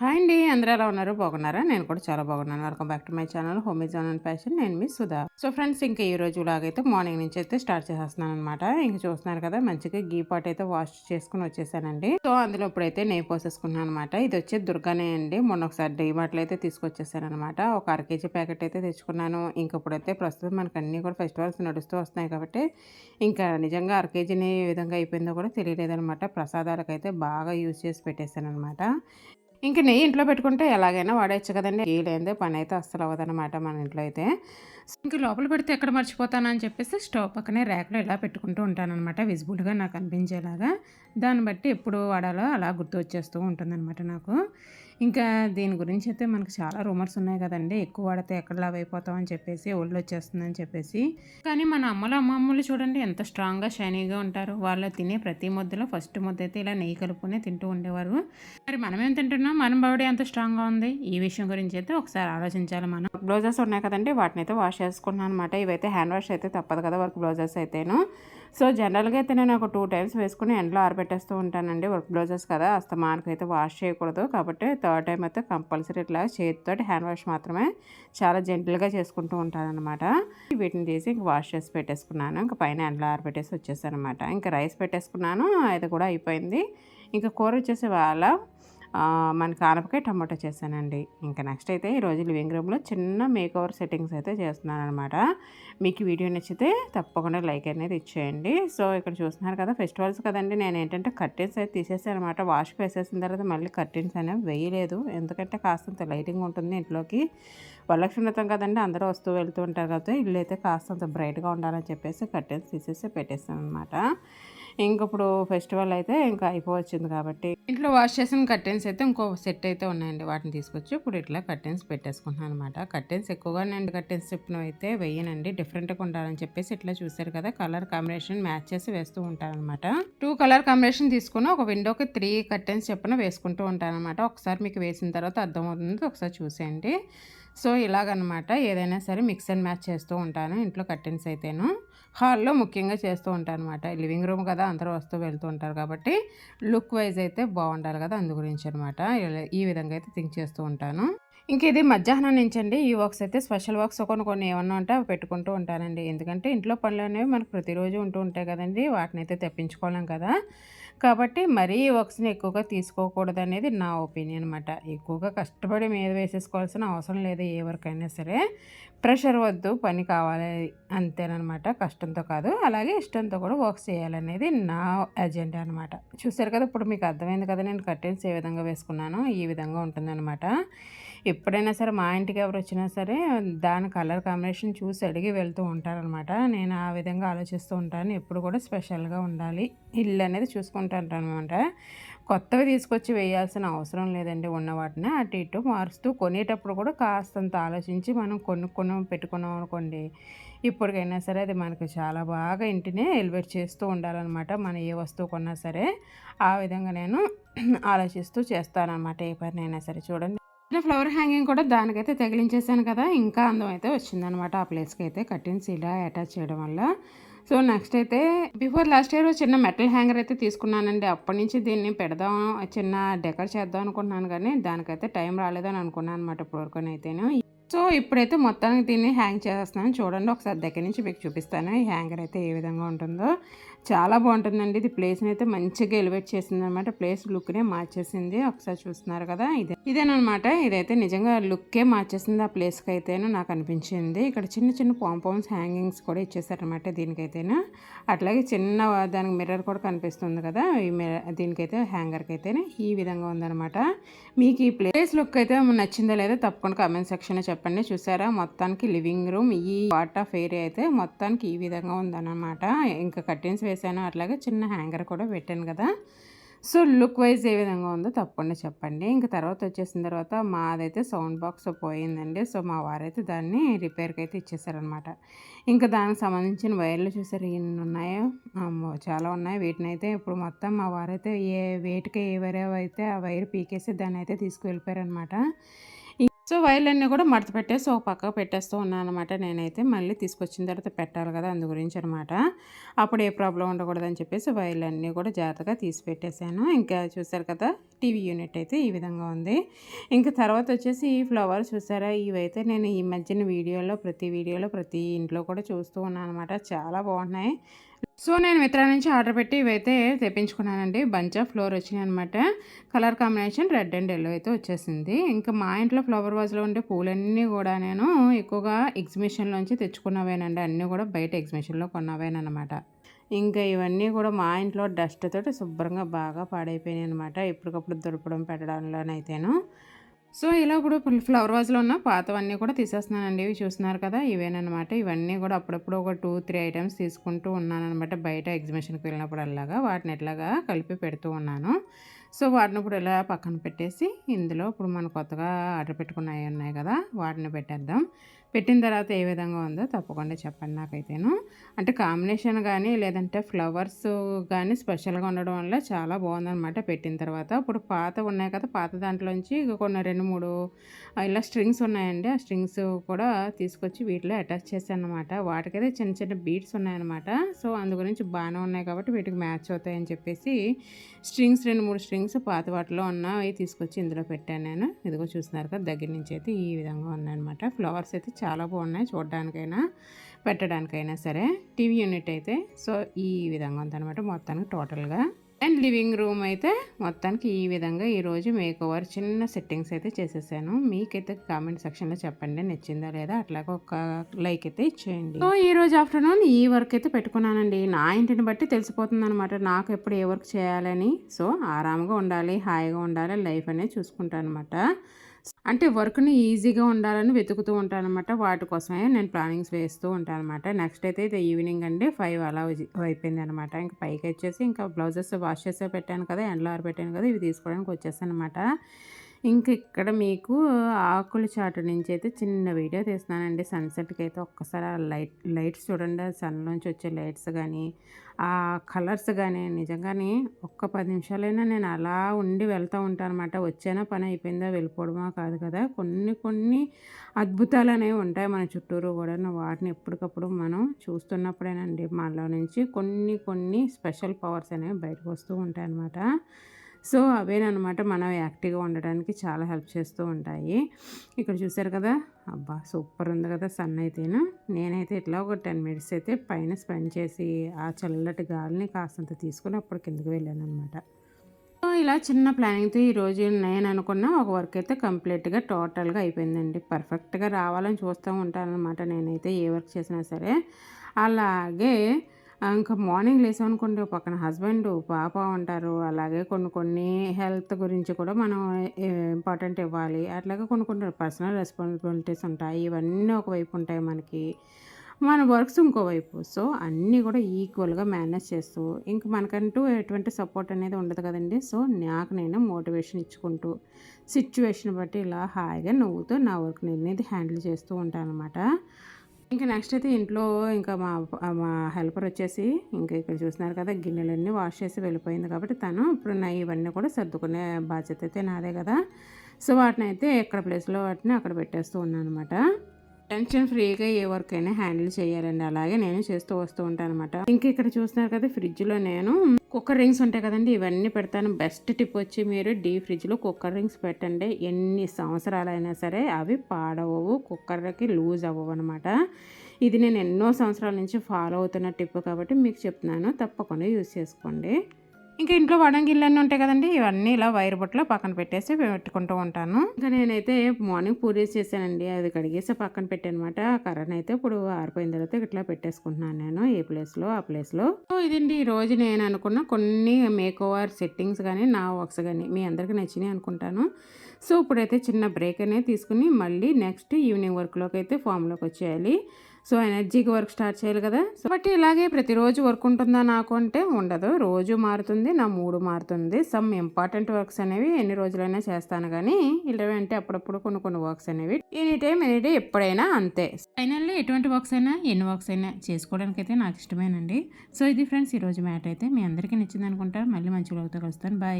Hi అండి అందరూ ఎలా ఉన్నారు? బాగున్నారా? నేను కూడా చాలా బాగున్నాను. Welcome back to my channel home is on and fashion నేను మీ సుధా. సో ఫ్రెండ్స్ ఇంకా ఈ రోజు లాగైతే మార్నింగ్ నుంచి అయితే స్టార్ట్ చేసేస్తున్నాను అనమాట ఇంకా చూస్తున్నారు కదా మంచిగా గీ పాట్ అయితే వాష్ చేసుకుని వచ్చేసానండి. సో అందులో ఇప్పుడైతే నెయ్యి పోసేసుకున్నాను అనమాట ఇది వచ్చి దుర్గానే అండి. మొన్న ఒకసారి డీ మాటలు అయితే తీసుకొచ్చేసాను అనమాట ఒక అర కేజీ ప్యాకెట్ అయితే తెచ్చుకున్నాను. ఇంకా ఇప్పుడైతే ప్రస్తుతం మనకు అన్నీ కూడా ఫెస్టివల్స్ నడుస్తూ వస్తున్నాయి కాబట్టి ఇంకా నిజంగా అర కేజీని ఏ విధంగా అయిపోయిందో కూడా తెలియలేదనమాట ప్రసాదాలకైతే బాగా యూజ్ చేసి పెట్టేశాను అనమాట ఇంక నెయ్యి ఇంట్లో పెట్టుకుంటే ఎలాగైనా వాడేయచ్చు కదండి. నెయ్యి లేదే పని అయితే అస్సలు అవ్వదనమాట మన ఇంట్లో అయితే. ఇంక లోపల పెడితే ఎక్కడ మర్చిపోతానని చెప్పేసి స్టవ్ పక్కనే ర్యాక్లో ఇలా పెట్టుకుంటూ ఉంటానన్నమాట విజిబుల్గా నాకు అనిపించేలాగా. దాన్ని బట్టి ఎప్పుడు వాడాలో అలా గుర్తు వచ్చేస్తూ ఉంటుందన్నమాట నాకు. ఇంకా దీని గురించి అయితే మనకు చాలా రూమర్స్ ఉన్నాయి కదండి. ఎక్కువ వాడితే ఎక్కడ లావ్ అయిపోతాం అని చెప్పేసి ఒళ్ళు వచ్చేస్తుందని చెప్పేసి. కానీ మన అమ్మలు అమ్మమ్మలు చూడండి ఎంత స్ట్రాంగ్గా షైనీగా ఉంటారు. వాళ్ళు తినే ప్రతి ముద్దలో ఫస్ట్ ముద్ద అయితే ఇలా నెయ్యి కలుపుకునే తింటూ ఉండేవారు. మరి మనం ఏం తింటున్నాం? మన బాడీ ఎంత స్ట్రాంగ్గా ఉంది? ఈ విషయం గురించి అయితే ఒకసారి ఆలోచించాలి మనం. బ్లౌజెస్ ఉన్నాయి కదండి వాటిని అయితే వాష్ చేసుకున్నాను అనమాట ఇవైతే హ్యాండ్ వాష్ అయితే తప్పదు కదా వర్క్ బ్లౌజెస్ అయితేను. సో జనరల్గా అయితే నేను ఒక టూ టైమ్స్ వేసుకుని ఎండలో ఆరబెట్టేస్తూ ఉంటానండి. వర్క్ బ్లౌజెస్ కదా అస్త అయితే వాష్ చేయకూడదు. కాబట్టి థర్డ్ టైం అయితే కంపల్సరీ ఇట్లా చేతితో హ్యాండ్ వాష్ మాత్రమే చాలా జెంటిల్గా చేసుకుంటూ ఉంటానన్నమాట. వీటిని తీసి ఇంక వాష్ చేసి పెట్టేసుకున్నాను. ఇంకా పైన ఎండలో ఆరబెట్టేసి వచ్చేసాను అనమాట ఇంకా రైస్ పెట్టేసుకున్నాను. అది కూడా అయిపోయింది. ఇంకా కూర వచ్చేసి వాళ్ళ మనకి ఆనపకాయ టమాటో చేశానండి. ఇంకా నెక్స్ట్ అయితే ఈరోజు లివింగ్ రూమ్లో చిన్న మేక్ ఓవర్ సెట్టింగ్స్ అయితే చేస్తున్నాను అనమాట మీకు వీడియో నచ్చితే తప్పకుండా లైక్ అనేది ఇచ్చేయండి. సో ఇక్కడ చూస్తున్నారు కదా ఫెస్టివల్స్ కదండి. నేను ఏంటంటే కర్టెన్స్ అయితే తీసేసాను అనమాట వాష్కి వేసేసిన తర్వాత మళ్ళీ కర్టెన్స్ అనేవి వేయలేదు. ఎందుకంటే కాస్తంత లైటింగ్ ఉంటుంది ఇంట్లోకి. వరలక్ష్మీతం కదండి అందరూ వస్తూ వెళ్తూ ఉంటారు కదా ఇల్లు అయితే కాస్తంత బ్రైట్గా ఉండాలని చెప్పేసి కర్టెన్స్ తీసేసి పెట్టేస్తాను అనమాట ఇంకప్పుడు ఫెస్టివల్ అయితే ఇంకా అయిపోవచ్చింది కాబట్టి. ఇంట్లో వాష్ చేసిన కర్టెన్స్ అయితే ఇంకో సెట్ అయితే ఉన్నాయండి. వాటిని తీసుకొచ్చి ఇప్పుడు ఇట్లా కర్టెన్స్ పెట్టేసుకుంటున్నాను అనమాట కర్టెన్స్ ఎక్కువగా నేను కర్టెన్స్ చెప్పిన అయితే వేయనండి డిఫరెంట్గా ఉండాలని చెప్పేసి ఇట్లా చూసారు కదా. కలర్ కాంబినేషన్ మ్యాచ్ చేసి వేస్తూ ఉంటాను అనమాట టూ కలర్ కాంబినేషన్ తీసుకుని ఒక విండోకి త్రీ కర్టెన్స్ చెప్పిన వేసుకుంటూ ఉంటాను అనమాట ఒకసారి మీకు వేసిన తర్వాత అర్థమవుతుంది. ఒకసారి చూసేయండి. సో ఇలాగనమాట ఏదైనా సరే మిక్స్ అండ్ మ్యాచ్ చేస్తూ ఉంటాను ఇంట్లో కర్టెన్స్ అయితేను. హాల్లో ముఖ్యంగా చేస్తూ ఉంటాను అనమాట లివింగ్ రూమ్ కదా అందరూ వస్తూ వెళ్తూ ఉంటారు కాబట్టి లుక్ వైజ్ అయితే బాగుండాలి కదా అందు గురించి అనమాట ఈ విధంగా అయితే థింక్ చేస్తూ ఉంటాను. ఇంక ఇది మధ్యాహ్నం నుంచి అండి. ఈ వర్క్స్ అయితే స్పెషల్ వర్క్స్ కొన్ని కొన్ని ఏమన్నా ఉంటే అవి పెట్టుకుంటూ ఉంటానండి. ఎందుకంటే ఇంట్లో పనులు అనేవి మనకు ప్రతిరోజు ఉంటూ ఉంటాయి కదండి. వాటిని అయితే తెప్పించుకోలేం కదా. కాబట్టి మరీ వర్క్స్ని ఎక్కువగా తీసుకోకూడదు అనేది నా ఒపీనియన్ అనమాట ఎక్కువగా కష్టపడి మీద వేసేసుకోవాల్సిన అవసరం లేదు ఏ వర్క్ అయినా సరే. ప్రెషర్ వద్దు పని కావాలి అంతేనమాట కష్టంతో కాదు. అలాగే ఇష్టంతో కూడా వర్క్స్ చేయాలనేది నా ఎజెండా అనమాట చూసారు కదా ఇప్పుడు మీకు అర్థమైంది కదా నేను కర్టెన్స్ ఏ విధంగా వేసుకున్నాను ఈ విధంగా ఉంటుందన్నమాట. ఎప్పుడైనా సరే మా ఇంటికి ఎవరు వచ్చినా సరే దాని కలర్ కాంబినేషన్ చూసి అడిగి వెళ్తూ ఉంటారనమాట నేను ఆ విధంగా ఆలోచిస్తూ ఉంటాను. ఎప్పుడు కూడా స్పెషల్గా ఉండాలి. ఇల్లు అనేది చూసుకుంటాను అనమాట కొత్తవి తీసుకొచ్చి వేయాల్సిన అవసరం లేదండి ఉన్న వాటిని. అటు ఇటు మారుస్తూ కొనేటప్పుడు కూడా కాస్తంత ఆలోచించి మనం కొనుక్కున్నాం పెట్టుకున్నాం అనుకోండి ఇప్పటికైనా సరే అది మనకు చాలా బాగా ఇంటినే ఎలివేట్ చేస్తూ ఉండాలన్నమాట. మనం ఏ వస్తువు కొన్నా సరే ఆ విధంగా నేను ఆలోచిస్తూ చేస్తానన్నమాట. ఏ పనినైనా సరే చూడండి. ఫ్లవర్ హ్యాంగింగ్ కూడా దానికైతే తగిలించేసాను కదా ఇంకా అందం అయితే వచ్చిందనమాట ఆ ప్లేస్కి అయితే కట్టిన్స్ ఇలా అటాచ్ చేయడం వల్ల సో నెక్స్ట్ అయితే బిఫోర్ లాస్ట్ ఇయర్ చిన్న మెటల్ హ్యాంగర్ అయితే తీసుకున్నానండి. అప్పటి నుంచి దీన్ని పెడదాం చిన్న డెకర్ చేద్దాం అనుకుంటున్నాను కానీ దానికైతే టైం రాలేదని అనుకున్నాను అనమాట ఇప్పటివరకు అయితేనే సో ఇప్పుడైతే మొత్తానికి దీన్ని హ్యాంగ్ చేస్తున్నాను చూడండి ఒకసారి దగ్గర నుంచి మీకు చూపిస్తాను ఈ హ్యాంగర్ అయితే ఏ విధంగా ఉంటుందో. చాలా బాగుంటుందండి. ఇది ప్లేస్ని అయితే మంచిగా ఎలివేట్ చేసింది అనమాట ప్లేస్ లుక్నే మార్చేసింది. ఒకసారి చూస్తున్నారు కదా ఇదే. ఇదేనమాట ఇదైతే నిజంగా లుక్కే మార్చేసింది ఆ ప్లేస్కి అయితేనే నాకు అనిపించింది. ఇక్కడ చిన్న చిన్న పాంపౌన్స్ హ్యాంగింగ్స్ కూడా ఇచ్చేసారనమాట దీనికైతేనే. అట్లాగే చిన్న దానికి మిర్రర్ కూడా కనిపిస్తుంది కదా ఈ దీనికైతే హ్యాంగర్కి అయితేనే ఈ విధంగా ఉందనమాట. మీకు ఈ ప్లేస్ లుక్ అయితే నచ్చిందో లేదో తప్పకుండా కామెంట్ సెక్షన్లో చెప్పండి. చూసారా? మొత్తానికి లివింగ్ రూమ్ ఈ పార్ట్ ఆఫ్ ఏరియా అయితే మొత్తానికి ఈ విధంగా ఉందన్నమాట ఇంకా కర్టెన్స్ వేసాను అట్లాగే చిన్న హ్యాంగర్ కూడా పెట్టాను కదా. సో లుక్ వైజ్ ఏ విధంగా ఉందో తప్పకుండా చెప్పండి. ఇంకా తర్వాత వచ్చేసిన తర్వాత మాదైతే సౌండ్ బాక్స్ పోయిందండి. సో మా వారైతే దాన్ని రిపేర్కి అయితే ఇచ్చేసారనమాట ఇంకా దానికి సంబంధించిన వైర్లు చూసారు ఎన్ని ఉన్నాయో? చాలా ఉన్నాయి. వీటిని అయితే ఇప్పుడు మొత్తం మా వారైతే ఏ వేటికి ఏ వైర్ అయితే ఆ వైర్ పీకేసి దాన్ని అయితే తీసుకువెళ్ళిపోయారనమాట సో వైర్లన్నీ కూడా మడత పెట్టేసి ఒక పక్కకు పెట్టేస్తూ ఉన్నాను అనమాట నేనైతే మళ్ళీ తీసుకొచ్చిన తర్వాత పెట్టాలి కదా అందు గురించి అనమాట అప్పుడు ఏ ప్రాబ్లం ఉండకూడదని చెప్పేసి వైర్లన్నీ కూడా జాగ్రత్తగా తీసి పెట్టేశాను. ఇంకా చూసారు కదా టీవీ యూనిట్ అయితే ఈ విధంగా ఉంది. ఇంకా తర్వాత వచ్చేసి ఈ ఫ్లవర్ చూసారా? ఇవైతే నేను ఈ మధ్యన వీడియోలో ప్రతి వీడియోలో ప్రతి ఇంట్లో కూడా చూస్తూ ఉన్నాను అనమాట చాలా బాగున్నాయి. సో నేను మిత్రా నుంచి ఆర్డర్ పెట్టి ఇవైతే తెప్పించుకున్నానండి. బంచ్ ఆఫ్ ఫ్లోర్ వచ్చినాయి అనమాట colour combination red and yellow అయితే వచ్చేసింది. ఇంకా మా ఇంట్లో ఫ్లవర్ వాజ్లో ఉండే పూలన్నీ కూడా నేను ఎక్కువగా ఎగ్జిబిషన్లోంచి తెచ్చుకున్నవేనండి. అన్నీ కూడా బయట ఎగ్జిబిషన్లో కొన్నవేనమాట ఇంకా ఇవన్నీ కూడా మా ఇంట్లో డస్ట్ తోటి శుభ్రంగా బాగా పాడైపోయినాయి అనమాట ఎప్పటికప్పుడు దొరకడం పెట్టడంలోనైతేను. సో ఇలా ఇప్పుడు ఫ్లవర్ వాజ్లో ఉన్న పాతవన్నీ కూడా తీసేస్తున్నానండి. ఇవి చూస్తున్నారు కదా ఇవేనమాట ఇవన్నీ కూడా అప్పుడప్పుడు ఒక టూ త్రీ ఐటమ్స్ తీసుకుంటూ ఉన్నాను అనమాట బయట ఎగ్జిబిషన్కి వెళ్ళినప్పుడు అలాగా వాటిని ఎట్లాగా కలిపి పెడుతూ ఉన్నాను. సో వాటిని ఇప్పుడు ఇలా పక్కన పెట్టేసి ఇందులో ఇప్పుడు మనం కొత్తగా ఆర్డర్ పెట్టుకున్నవి ఉన్నాయి కదా వాటిని పెట్టేద్దాం. పెట్టిన తర్వాత ఏ విధంగా ఉందో తప్పకుండా చెప్పండి నాకైతేను. అంటే కాంబినేషన్ కానీ లేదంటే ఫ్లవర్స్ కానీ స్పెషల్గా ఉండడం వల్ల చాలా బాగుందనమాట పెట్టిన తర్వాత. ఇప్పుడు పాత ఉన్నాయి కదా పాత దాంట్లోంచి కొన్ని రెండు మూడు ఇలా స్ట్రింగ్స్ ఉన్నాయండి. ఆ స్ట్రింగ్స్ కూడా తీసుకొచ్చి వీటిలో అటాచ్ చేశాను అనమాట వాటికైతే చిన్న చిన్న బీట్స్ ఉన్నాయన్నమాట. సో అందు గురించి బాగానే ఉన్నాయి కాబట్టి వీటికి మ్యాచ్ అవుతాయని చెప్పేసి స్ట్రింగ్స్ రెండు మూడు స్ట్రింగ్స్ పాత వాటిలో ఉన్నవి తీసుకొచ్చి ఇందులో పెట్టాను నేను. ఇదిగో చూస్తున్నారు కదా దగ్గర నుంచి అయితే ఈ విధంగా ఉన్నాయన్నమాట. ఫ్లవర్స్ అయితే చాలా బాగున్నాయి చూడడానికైనా పెట్టడానికైనా సరే. టీవీ యూనిట్ అయితే సో ఈ విధంగా ఉందన్నమాట మొత్తానికి టోటల్గా. అండ్ లివింగ్ రూమ్ అయితే మొత్తానికి ఈ విధంగా ఈరోజు మేక్ ఓవర్ చిన్న సెట్టింగ్స్ అయితే చేసేసాను. మీకైతే కామెంట్ సెక్షన్లో చెప్పండి నచ్చిందా లేదా? అట్లాగే ఒక లైక్ అయితే ఇచ్చేయండి. సో ఈ రోజు ఆఫ్టర్నూన్ ఈ వర్క్ అయితే పెట్టుకున్నానండి. నా ఇంటిని బట్టి తెలిసిపోతుంది అనమాట నాకు ఎప్పుడు ఏ వర్క్ చేయాలని. సో ఆరామ్గా ఉండాలి హాయిగా ఉండాలి లైఫ్ అనేది చూసుకుంటాను అనమాట అంటే వర్క్ని ఈజీగా ఉండాలని వెతుకుతూ ఉంటాను అనమాట వాటి కోసమే నేను ప్లానింగ్స్ వేస్తూ ఉంటాను అనమాట నెక్స్ట్ అయితే ఇది ఈవినింగ్ అండి. ఫైవ్ అలా అయిపోయింది అనమాట ఇంకా పైకి వచ్చేసి ఇంకా బ్లౌజెస్ వాష్ చేసే పెట్టాను కదా ఎండలో ఆరబెట్టాను కదా ఇవి తీసుకోవడానికి వచ్చేసాను అనమాట ఇంక ఇక్కడ మీకు ఆకుల చాటు నుంచి అయితే చిన్న వీడియో తీస్తున్నానండి. సన్సెట్కి అయితే ఒక్కసారి ఆ లైట్ లైట్స్ చూడండి. సన్ నుంచి వచ్చే లైట్స్ కానీ ఆ కలర్స్ కానీ నిజంగానే ఒక్క పది నిమిషాలైనా నేను అలా ఉండి వెళ్తూ ఉంటాను అనమాట వచ్చేనా పని అయిపోయిందా వెళ్ళిపోవడమా కాదు కదా. కొన్ని కొన్ని అద్భుతాలు అనేవి ఉంటాయి మన చుట్టూరు కూడా వాటిని ఎప్పటికప్పుడు మనం చూస్తున్నప్పుడేనండి. మనలో నుంచి కొన్ని కొన్ని స్పెషల్ పవర్స్ అనేవి బయటకు వస్తూ ఉంటాయి అన్నమాట సో అవేనమాట మనం యాక్టివ్గా ఉండడానికి చాలా హెల్ప్ చేస్తూ ఉంటాయి. ఇక్కడ చూసారు కదా? అబ్బా! సూపర్ ఉంది కదా సన్ అయితేను. నేనైతే ఇట్లా ఒక టెన్ మినిట్స్ అయితే పైన స్పెండ్ చేసి ఆ చల్లటి గాలిని కాస్తంత తీసుకుని అప్పుడు కిందకి వెళ్ళాను అనమాట సో ఇలా చిన్న ప్లానింగ్తో ఈరోజు నేను అనుకున్న ఒక వర్క్ అయితే కంప్లీట్గా టోటల్గా అయిపోయిందండి. పర్ఫెక్ట్గా రావాలని చూస్తూ ఉంటాను అనమాట నేనైతే ఏ వర్క్ చేసినా సరే. అలాగే ఇంకా మార్నింగ్ లేసామనుకోండి పక్కన హస్బెండ్ పాప ఉంటారు. అలాగే కొన్ని కొన్ని హెల్త్ గురించి కూడా మనం ఇంపార్టెంట్ ఇవ్వాలి. అట్లాగే కొన్ని కొన్ని పర్సనల్ రెస్పాన్సిబిలిటీస్ ఉంటాయి. ఇవన్నీ ఒకవైపు ఉంటాయి మనకి. మన వర్క్స్ ఇంకోవైపు సో అన్నీ కూడా ఈక్వల్గా మేనేజ్ చేస్తూ ఇంక మనకంటూ ఎటువంటి సపోర్ట్ అనేది ఉండదు కదండి. సో నాకు నేను మోటివేషన్ ఇచ్చుకుంటూ సిచ్యువేషన్ బట్టి ఇలా హాయిగా నవ్వుతూ నా వర్క్ నేను హ్యాండిల్ చేస్తూ ఉంటాను అనమాట ఇంకా నెక్స్ట్ అయితే ఇంట్లో ఇంకా మా మా హెల్పర్ వచ్చేసి ఇంకా ఇక్కడ చూస్తున్నారు కదా గిన్నెలన్నీ వాష్ చేసి వెళ్ళిపోయింది కాబట్టి తను ఇప్పుడు నా ఇవన్నీ కూడా సర్దుకునే బాధ్యత అయితే నాదే కదా. సో వాటిని అయితే ఎక్కడ ప్లేస్లో వాటిని అక్కడ పెట్టేస్తూ ఉన్నాను అనమాట టెన్షన్ ఫ్రీగా ఏ వర్క్ అయినా హ్యాండిల్ చేయాలండి. అలాగే నేను చేస్తూ వస్తూ ఉంటాను అనమాట ఇంకా ఇక్కడ చూస్తున్నారు కదా ఫ్రిడ్జ్లో నేను కుక్కర్ రింగ్స్ ఉంటాయి కదండి ఇవన్నీ పెడతాను. బెస్ట్ టిప్ వచ్చి మీరు డీ ఫ్రిడ్జ్లో కుక్కర్ రింగ్స్ పెట్టండి. ఎన్ని సంవత్సరాలైనా సరే అవి పాడవవు కుక్కర్కి లూజ్ అవ్వవు అనమాట ఇది నేను ఎన్నో సంవత్సరాల నుంచి ఫాలో అవుతున్న టిప్ కాబట్టి మీకు చెప్తున్నాను. తప్పకుండా యూస్ చేసుకోండి. ఇంకా ఇంట్లో వడంగిళ్ళన్నీ ఉంటాయి కదండి ఇవన్నీ ఇలా వైర్ బుట్టలో పక్కన పెట్టేసి పెట్టుకుంటూ ఉంటాను. ఇంకా నేనైతే మార్నింగ్ పూరీస్ చేశానండి అది కడిగేసి పక్కన పెట్టానమాట. కర్రను అయితే ఇప్పుడు ఆరిపోయిన తర్వాత ఇట్లా పెట్టేసుకుంటున్నాను నేను ఈ ప్లేస్లో ఆ ప్లేస్లో సో ఇదండి ఈ రోజు నేను అనుకున్న కొన్ని మేక్ ఓవర్ సెట్టింగ్స్ కానీ నా వర్క్స్ కానీ మీ అందరికీ నచ్చినాయి అనుకుంటాను. సో ఇప్పుడైతే చిన్న బ్రేక్ అనేది తీసుకుని మళ్ళీ నెక్స్ట్ ఈవినింగ్ వర్క్లోకి అయితే ఫామ్లోకి వచ్చేయాలి. సో ఎనర్జీకి వర్క్ స్టార్ట్ చేయాలి కదా. సో బట్ ఇలాగే ప్రతిరోజు వర్క్ ఉంటుందా నాకు అంటే ఉండదు. రోజు మారుతుంది నా మూడు మారుతుంది. సమ్ ఇంపార్టెంట్ వర్క్స్ అనేవి ఎన్ని రోజులైనా చేస్తాను కానీ ఇలా అంటే అప్పుడప్పుడు కొన్ని కొన్ని వర్క్స్ అనేవి. ఎనీ టైం ఎనీ డే ఎప్పుడైనా అంతే. ఫైనల్లీ ఎటువంటి వర్క్స్ అయినా ఎన్ని వర్క్స్ అయినా చేసుకోవడానికి అయితే నాకు ఇష్టమేనండి. సో ఇది ఫ్రెండ్స్ ఈరోజు మ్యాట్ అయితే మీ అందరికీ నచ్చింది అనుకుంటారు మళ్ళీ మంచి వర్క్తో కలుస్తాను. బాయ్